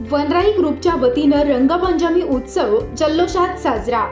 वनराई ग्रुपच्या वतीनं रंगपंचमी उत्सव जल्लोषात साजरा.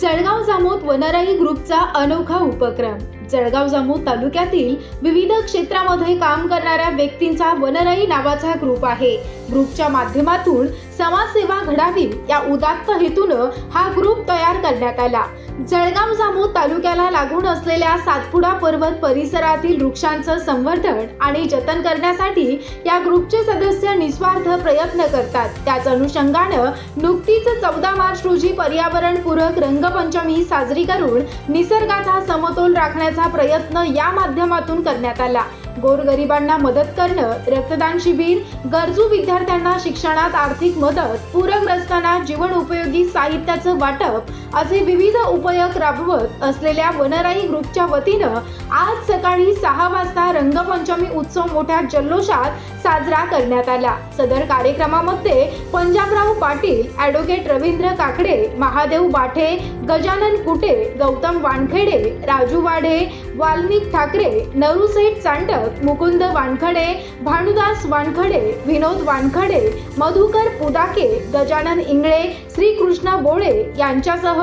जळगाव जामोद वनराई ग्रुपचा अनोखा उपक्रम. जळगाव जामोद तालुक्यातील विविध क्षेत्रामध्ये काम करणाऱ्या व्यक्तींचा वनराई नावाचा ग्रुप आहे. ग्रुपच्या माध्यमातून समाजसेवा घडावी या उदात्त हेतूनं हा ग्रुप तयार करण्यात आला. जळगाव जामोद तालुक्याला लागून असलेल्या सातपुडा पर्वत परिसरातील वृक्षांचं संवर्धन आणि जतन करण्यासाठी या ग्रुपचे सदस्य निस्वार्थ प्रयत्न करतात. त्याच अनुषंगानं नुकतीच चौदा मार्च रोजी पर्यावरणपूरक रंग रंगपंचमी साजरी करून निसर्गाचा समतोल राखण्याचा प्रयत्न या माध्यमातून करण्यात आला. गोरगरिबांना मदत करणं रक्तदान शिबिर गरजू विद्यार्थ्यांना शिक्षणात आर्थिक मदत पूरग्रस्तांना जीवन उपयोगी साहित्याचं वाटप असे विविध उपयोग राबवत असलेल्या वनराई ग्रुपच्या वतीनं आज सकाळी सहा वाजता रंगपंचमी उत्सव मोठ्या जल्लोषात साजरा करण्यात आला. सदर कार्यक्रमामध्ये पंजाबराव पाटील ॲडव्होकेट रवींद्र काकडे महादेव बाठे गजानन कुटे गौतम वानखेडे राजू वाढे वाल्मिक ठाकरे नरुसेठ चांडक मुकुंद वानखडे भानुदास वानखडे विनोद वानखडे मधुकर पुदाके गजानन इंगळे श्रीकृष्ण बोळे यांच्यासह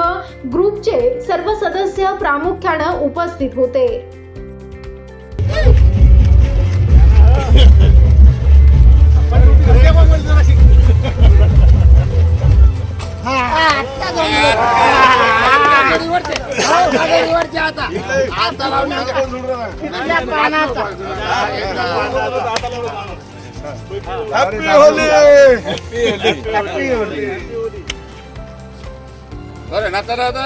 ग्रुपचे सर्व सदस्य प्रामुख्यानं उपस्थित होते. हॅपी होली हॅपी होली बरं ना तर आता